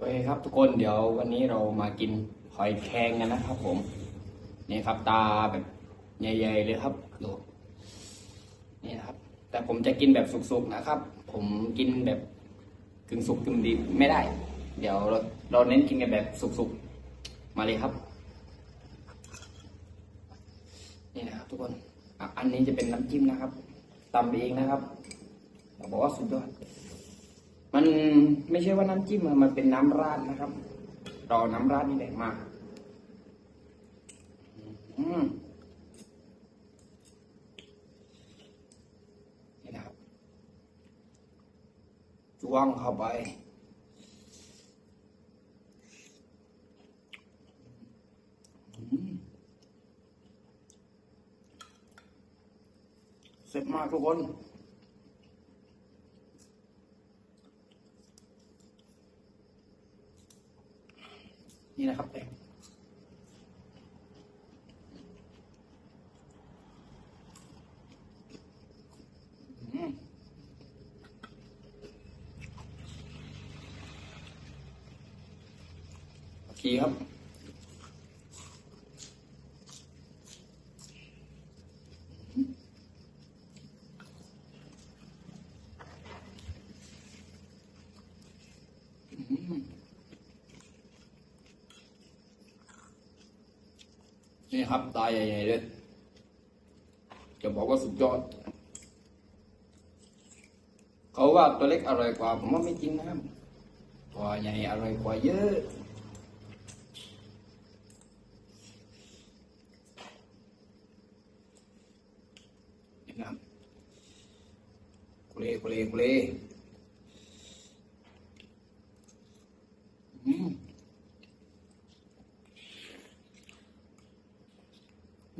โอเคครับทุกคนเดี๋ยววันนี้เรามากินหอยแครงกันนะครับ ผมนี่ครับตาแบบใหญ่ๆเลยครับดูนี่นะครับ แต่ผมจะกินแบบสุกๆนะครับ ผมกินแบบกึ่งสุกกึ่งดิบไม่ได้ เดี๋ยวเราเราเน้นกินกันแบบสุกๆมาเลยครับ นี่นะครับทุกคนอ,อันนี้จะเป็นน้ำจิ้มนะครับตำเองนะครับบอกว่าสุดยอด มันไม่ใช่ว่าน้ำจิ้มอะมันเป็นน้ำราดนะครับเรอน้ำราดนี่แหละมาอืมนี่นะครับจ้วงเข้าไปอืมเสร็จมากทุกคนนะครับแป้งอืมโอเคครับ นี่ครับตายใหญ่ๆเลย จะบอกว่าสุดยอด เขาว่าตัวเล็กอร่อยกว่า ผมว่าไม่จริงนะครับตัวใหญ่อร่อยกว่าเยอะนี่นะครับกุเลกุเลกุเลอืม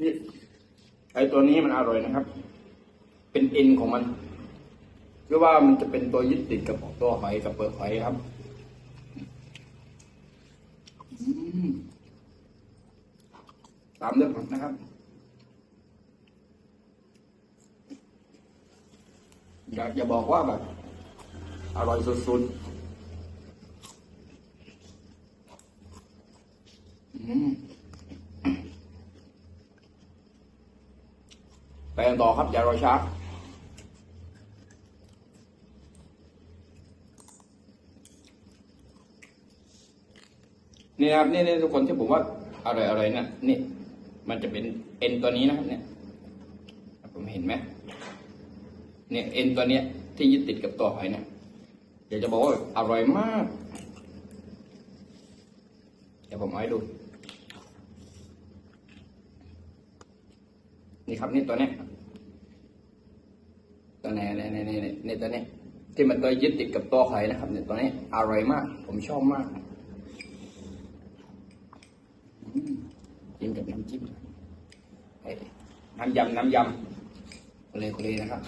นี่ไอ ตัวนี้มันอร่อยนะครับ เป็นเอ็นของมันหรือว่ามันจะเป็นตัวยึดติดกับตัวหอยกับเปลือกหอยครับอืมตามด้วยผักนะครับ อยากจะบอกว่าแบบอร่อยสุดๆอืม ไปกัน ต่อครับ อย่ารอช้านี่นะครับนี่นี่ทุกคนที่ผมว่าอร่อยอร่อยนะนี่ มันจะเป็นเอ็นตัวนี้นะครับเนี่ยผมเห็นไหมเนี่ยเอ็นตัวเนี้ยที่ยึดติดกับตัวหอยเนี่ยอยากจะบอกว่าอร่อยมาก เดี๋ยวผมเอาให้ดู นี่ครับนี่ตัวเนี้ย ตัวไหนในในในในในตัวนี้ที่มันตัวยึดติดกับตัวหอยนะครับเนี่ยตัวนี้อร่อยมาก ผมชอบมากกินกับน้ำจิ้มน้ำยำน้ำยำเลยเลยนะครับ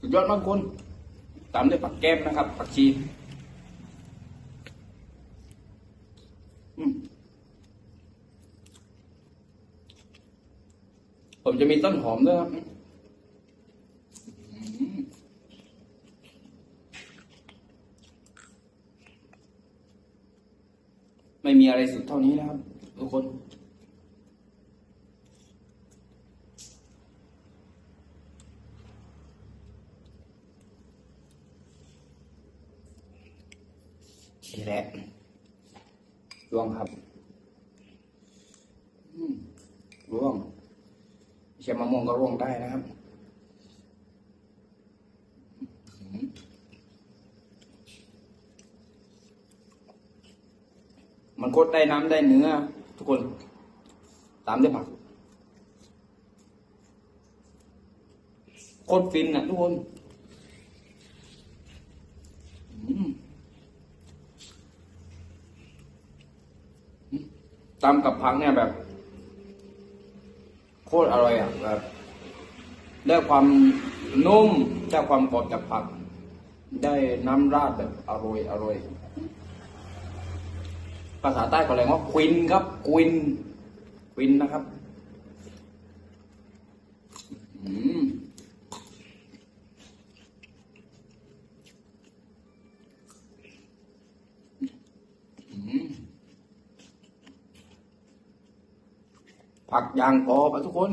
สุดยอดมากคุณตามด้วยผักแก้มนะครับผักชีอืม ผมจะมีต้นหอมด้วยครับไม่มีอะไรสุดเท่านี้นะครับทุกคน นี่แหละร่วงครับอืมร่วง ไม่ใช่มะม่วงก็ร่วงได้นะครับมันโคตรได้น้ำได้เนื้อ ทุกคน ตามด้วยผักโคตรฟินอะทุกคนอืมกับผักเนี่ยแบบ โคตรอร่อยอะแบบได้ความนุ่มได้ความกรอบจากผัก ได้น้ำราดแบบอร่อยอร่อยภาษาใต้เขาเรียกว่าควินครับควินควินนะครับ อืม ผักยางกอบอะทุกคน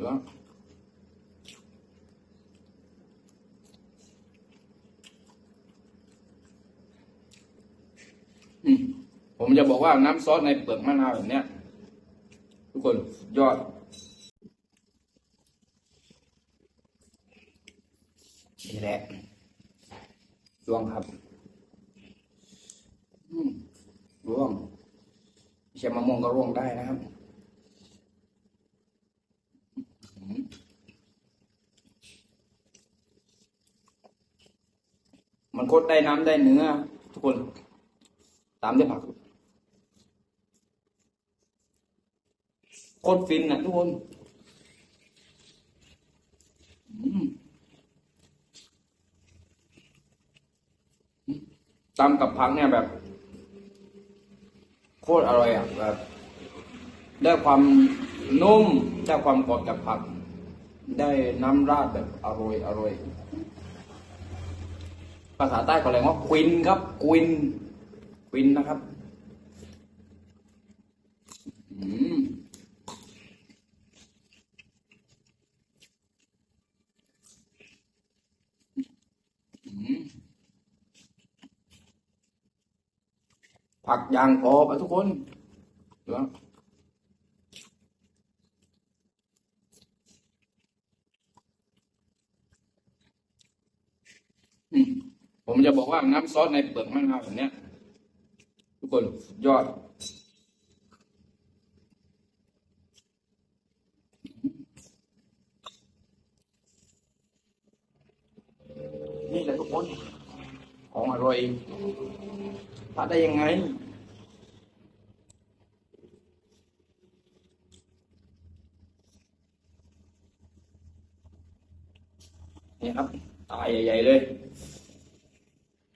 เหรอผมจะบอกว่าน้ำซอสในเปลือกมะนาวแบบนี้ทุกคนยอด นี่แหละร่วงครับร่วงไม่ใช่มะม่วงก็ร่วงได้นะครับ มันโคตรได้น้ำได้เนื้อ ทุกคน ตามด้วยผักโคตรฟินนะทุกคนอืมตำกับผักเนี่ยแบบ โคตรอร่อยอะแบบได้ความนุ่มได้ความกรอบจากผัก ได้น้ำราดแบบอร่อยอร่อย ภาษาใต้ก็เรียกว่าควินครับควินควินนะครับผักยางกรอบอะทุกคนเหรออืมผมจะบอก ว่าน้ำซอสในเปลือกมะนาวแบบนี้ทุกคนยอด นี่แหละทุกคน ของอร่อยพลาดได้ยังไงนี่ครับตายใหญ่ ๆ เลย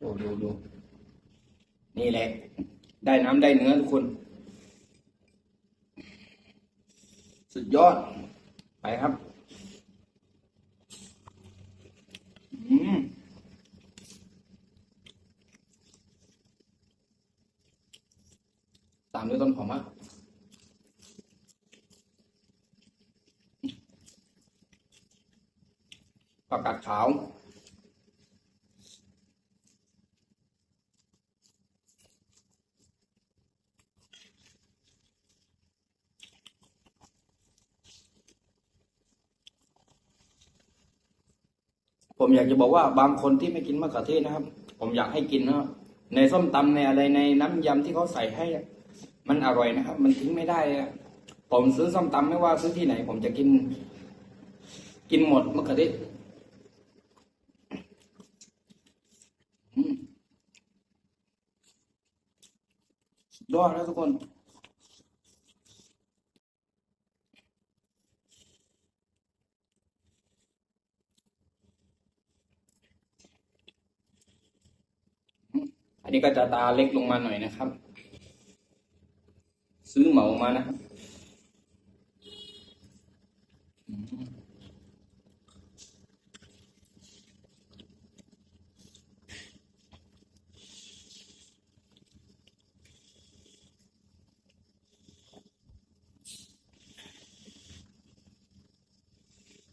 ดูดูดูนี่แหละ ได้น้ำได้เนื้อทุกคน สุดยอด ไปครับอืมตามด้วยต้นหอมมะผักกาดขาว ผมอยากจะบอกว่าบางคนที่ไม่กินมะเขือเทศนะครับ ผมอยากให้กินนะครับในส้มตำในอะไรในน้ำยำที่เขาใส่ให้ มันอร่อยนะครับ มันทิ้งไม่ได้อะผมซื้อส้มตำไม่ว่าซื้อที่ไหน ผมจะกิน กินหมดมะเขือเทศอืมสุดยอดแล้วทุกคน นนี้ก็จะตาเล็กลงมาหน่อยนะครับ ซื้อเหมามานะครับ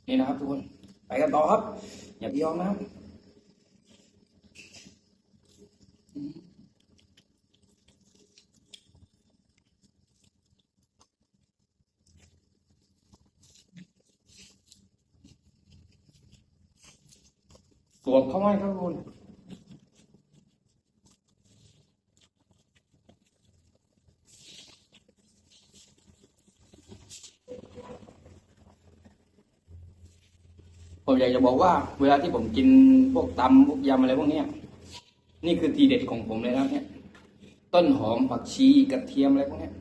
นี่นะครับทุกคน ไปกันต่อครับ อย่าไปยอมนะครับ เขาไว้ครับคุณผมอยากจะบอกว่า เวลาที่ผมกินพวกตำพวกยำอะไรพวกนี้นี่คือทีเด็ดของผมเลยนะเนี่ย ต้นหอมผักชีกระเทียมอะไรพวกนี้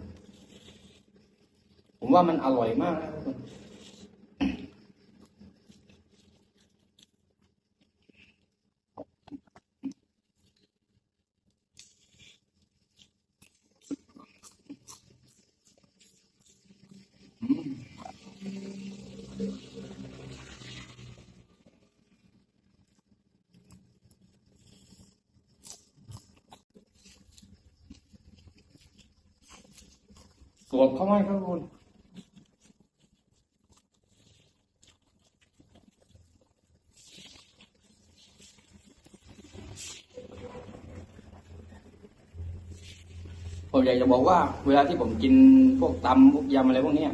ผมว่ามันอร่อยมากนะทุกคน ข้างล่างข้างบนผมอยากจะบอกว่า เวลาที่ผมกินพวกตำพวกยำอะไรพวกนี้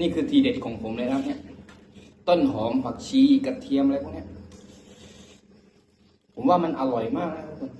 นี่คือทีเด็ดของผมเลยนะเนี่ย ต้นหอมผักชีกระเทียมอะไรพวกนี้ผมว่ามันอร่อยมากนะทุกคน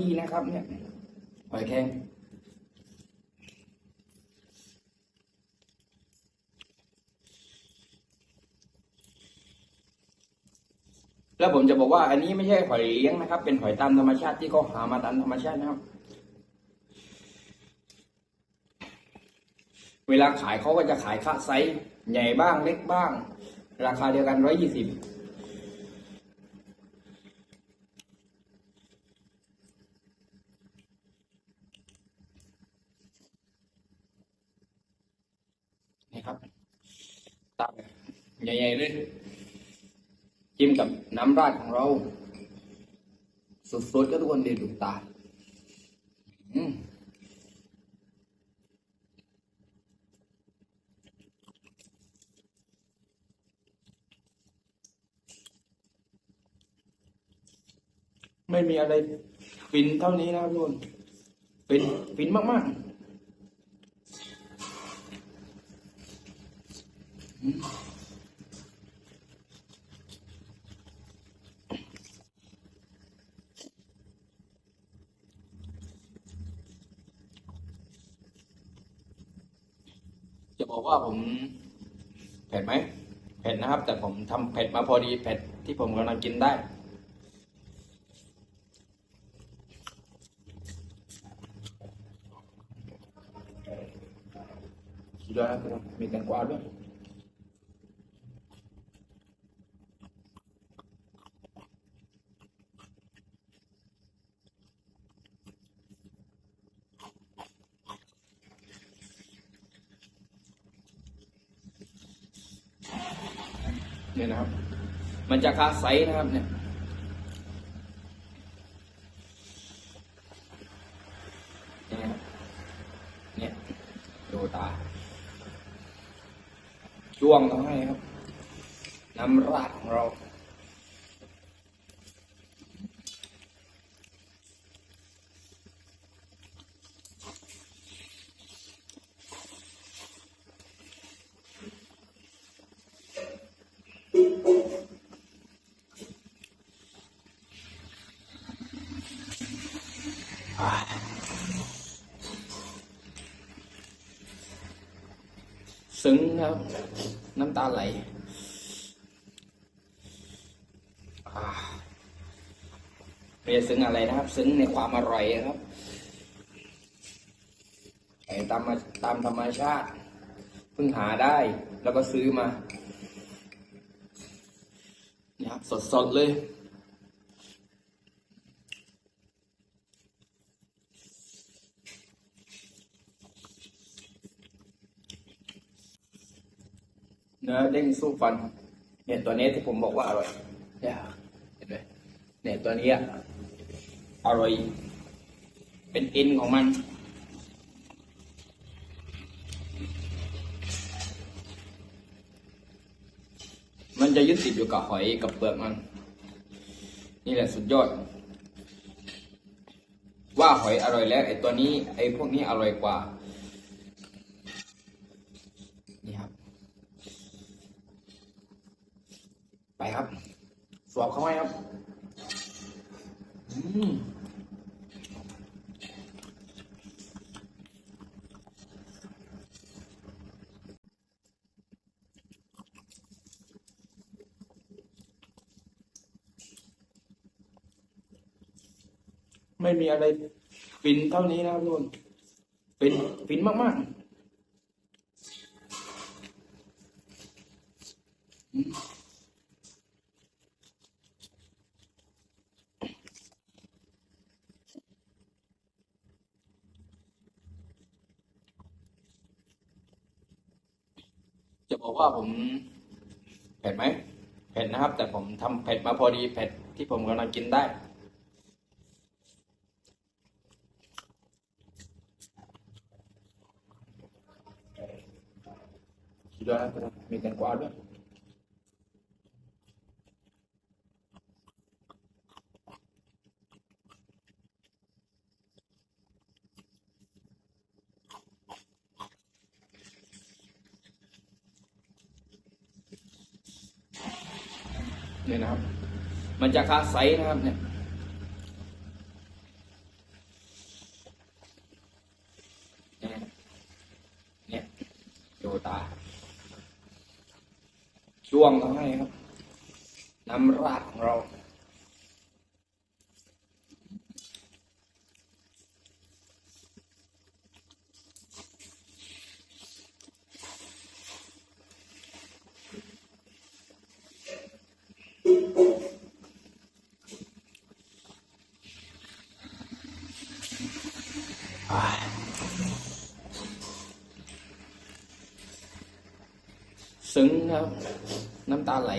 นี่นะครับ เนี่ยหอยแครงแล้วผมจะบอกว่าอันนี้ไม่ใช่หอยเลี้ยงนะครับ เป็นหอยตามธรรมชาติที่เขาหามาตามธรรมชาตินะครับ เวลาขายเขาก็จะขายค่าไซส์ใหญ่บ้างเล็กบ้าง ราคาเดียวกันร้อยยี่สิบ นี่ครับตับใหญ่ๆเลยจิ้มกับน้ำราดของเรา สดๆก็ทุกคนเด็ดดูตาอืมไม่มีอะไรฟินเท่านี้นะครับทุกคนฟินฟินมากๆ ว่าผมเผ็ดไหมเผ็ดนะครับ แต่ผมทำเผ็ดมาพอดีเผ็ดที่ผมกำลังกินได้คิดว่านะครับมีแตงกวาด้วย เนี่ยนะครับ มันจะคาไซส์นะครับเนี่ยเนี่ยดูตาจ้วงเขาให้ครับน้ำราด ซึ้งครับ น้ำตาไหลอ่าไม่ได้ซึ้งอะไรนะครับ ซึ้งในความอร่อยครับไอ้ตามมาตามธรรมชาติเพิ่งหาได้ แล้วก็ซื้อมานี่ครับสดๆเลย เด้งสู้ฟัน เนี่ยตัวนี้ที่ผมบอกว่าอร่อยเนี่ยเห็นไหมเนี่ยตัวนี้อะอร่อย เป็นเอ็นของมัน มันจะยึดติดอยู่กับหอยกับเปลือกมัน นี่แหละสุดยอด ว่าหอยอร่อยแล้วไอ้ตัวนี้ไอ้พวกนี้อร่อยกว่า มีอะไรฟินเท่านี้นะครับทุกคนฟินฟินมากๆจะบอกว่าผมเผ็ดไหมเผ็ดนะครับ แต่ผมทำเผ็ดมาพอดีเผ็ดที่ผมกำลังกินได้ มันจะคาใสนะครับเนี่ยเนี่ยเนี่ยตาช่วงเขาให้ครับ น้ำราดของเรา ไหล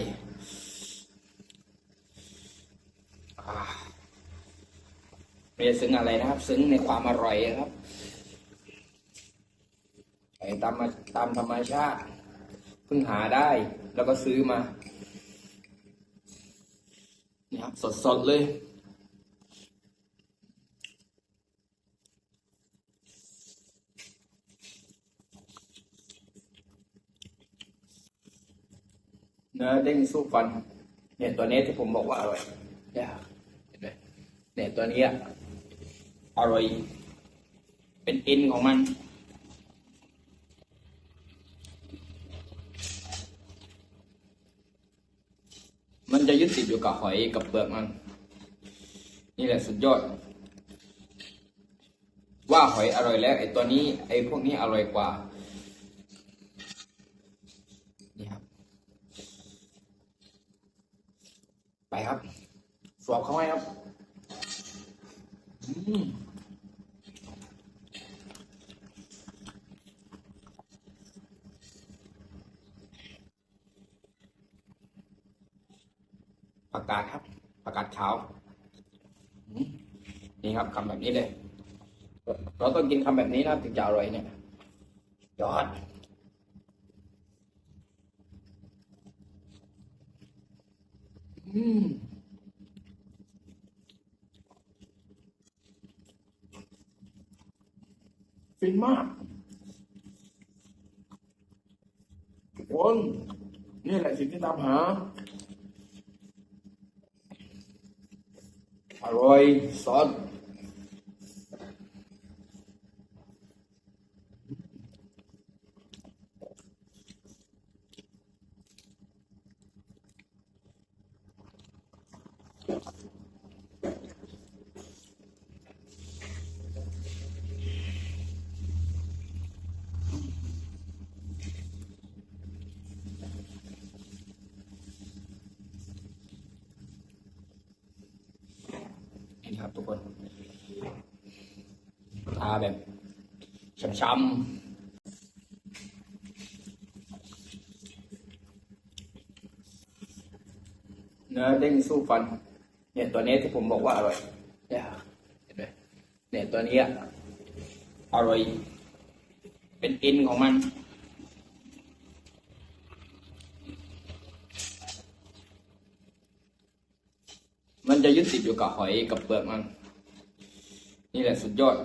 ไม่ได้ซึ้งอะไรนะครับ ซึ้งในความอร่อยครับไอ้ตามมาตามธรรมชาติเพิ่งหาได้ แล้วก็ซื้อมานี่ครับ สดๆเลย เนื้อเด้งสู้ฟัน เนี่ยตัวนี้ที่ผมบอกว่าอร่อยเนี่ยเห็นไหมเนี่ยตัวนี้อะอร่อย เป็นเอ็นของมัน มันจะยึดติดอยู่กับหอยกับเปลือกมัน นี่แหละสุดยอด ว่าหอยอร่อยแล้วไอ้ตัวนี้ไอ้พวกนี้อร่อยกว่า นี่ครับ ไปครับ สวบเข้าให้ครับประกาศครับ ประกาศขาวนี่ครับคำแบบนี้เลย เราต้องกินคำแบบนี้นะถึงจะอร่อยเนี่ยยอด อืมฟินมากทุกคนนี่แหละสิ่งที่ตามหา อร่อยสดครับทุกคนทาแบบ ช้ำเนื้อเด้งสู้ฟัน เนี่ยตัวนี้ที่ผมบอกว่าอร่อยเนี่ยเห็นไหมเนี่ยตัวนี้อะอร่อย เป็นอ็นของมันมันจะยึดติดอยู่กับหอยกับเปลือกมัน นี่แหละสุดยอด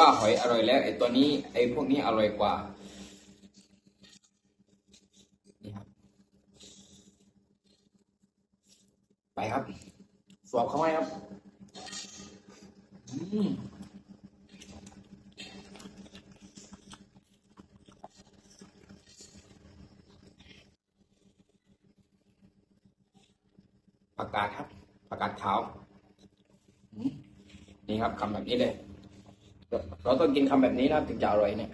ว่าหอยอร่อยแล้วไอ้ตัวนี้ไอ้พวกนี้อร่อยกว่าไปครับ สวบเข้าให้ครับอืมประกาศครับประกาศขาว นี่ครับคำแบบนี้เลย เราต้องกินคำแบบนี้นะถึงจะอร่อยเนี่ย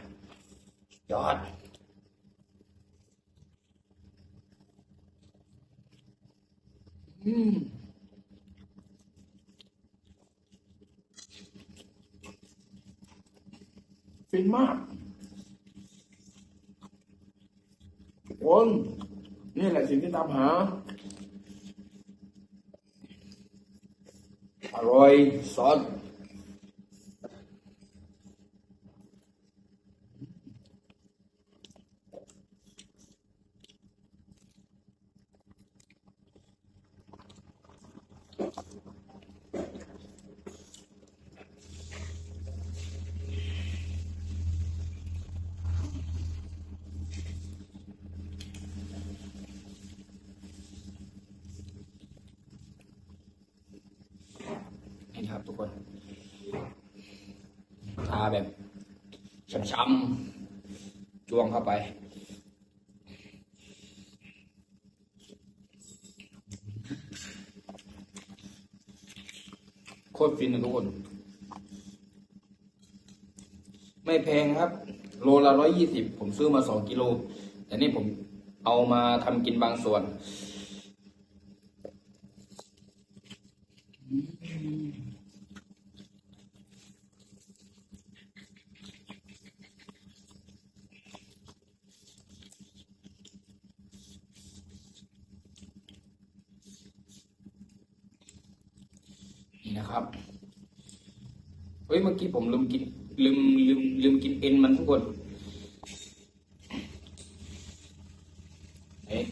ยอดอืมฟินมากคนนี่แหละสิ่งที่ตามหา อร่อยสนี่นะครับทุกคนทาแบบ ช้ำจ้วงเข้าไป โคตรฟินนะทุกคน ไม่แพงครับ โลละร้อยยี่สิบผมซื้อมาสองกิโลแต่นี่ผมเอามาทำกินบางส่วน นะครับ เฮ้ยเมื่อกี้ผมลืมกินลืมลืมลืมกินเอ็นมันทุกคนเอ๊ะ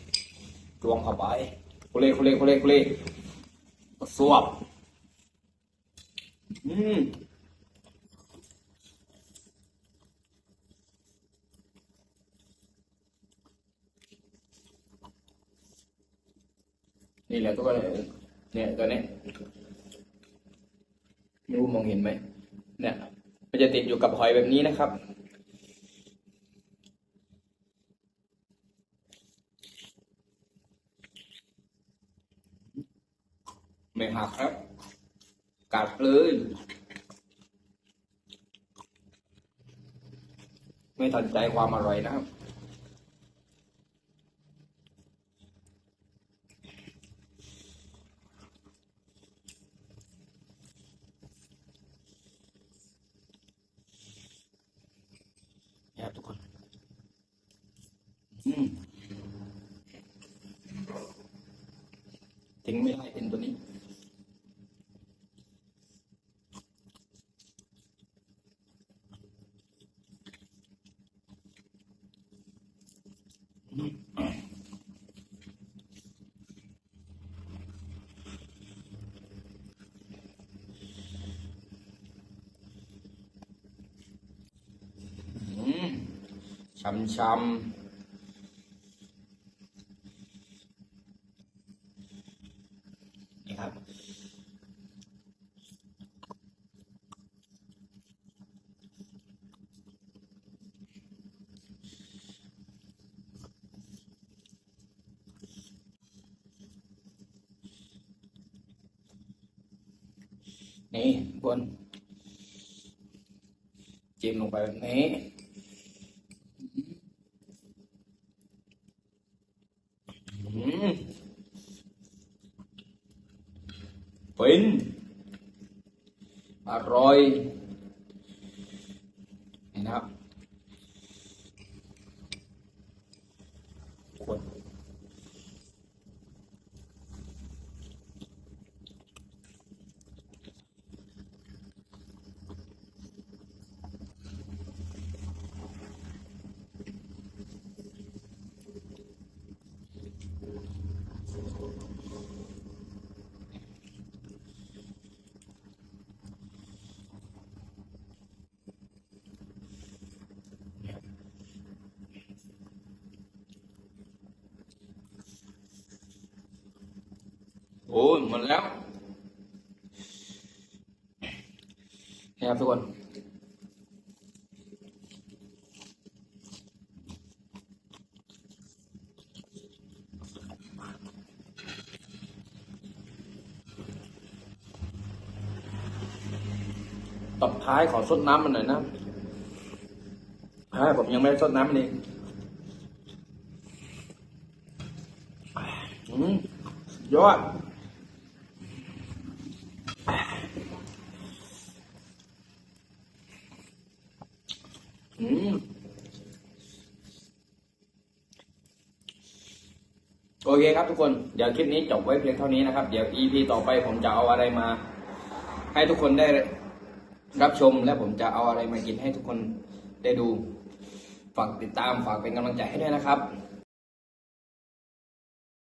จวงเข้าไปโคเล่โคเล่โคเล่โคเล่สวบอืมนี่แหละทุกคนเนี่ยตัวนี้ ไม่รู้มองเห็นไหม เนี่ย มันจะ ติดอยู่กับหอยแบบนี้นะครับ ไม่หักครับ กัดเลยไม่ทันใจความอร่อยนะครับ นี่ครับทุกคน อืมทิ้งไม่ได้เป็นตัวนี้ อืม ช้ำช้ำนี่ครับนี่บนจิ้มลงไปแบบนี้ อืมฟินอร่อย นี่ โอ้ยหมดแล้วนี่ครับทุกคนตบท้ายขอซดน้ำมันหน่อยนะให้ผมยังไม่ได้ซดน้ำมันเองอืมยอด อืม เค ครับทุกคน เดี๋ยวคลิปนี้จบไว้เพียงเท่านี้นะครับ เดี๋ยว EP ต่อไปผมจะเอาอะไรมา ให้ทุกคนได้รับชม และผมจะเอาอะไรมากินให้ทุกคนได้ดู ฝากติดตามฝากเป็นกำลังใจให้ด้วยนะครับ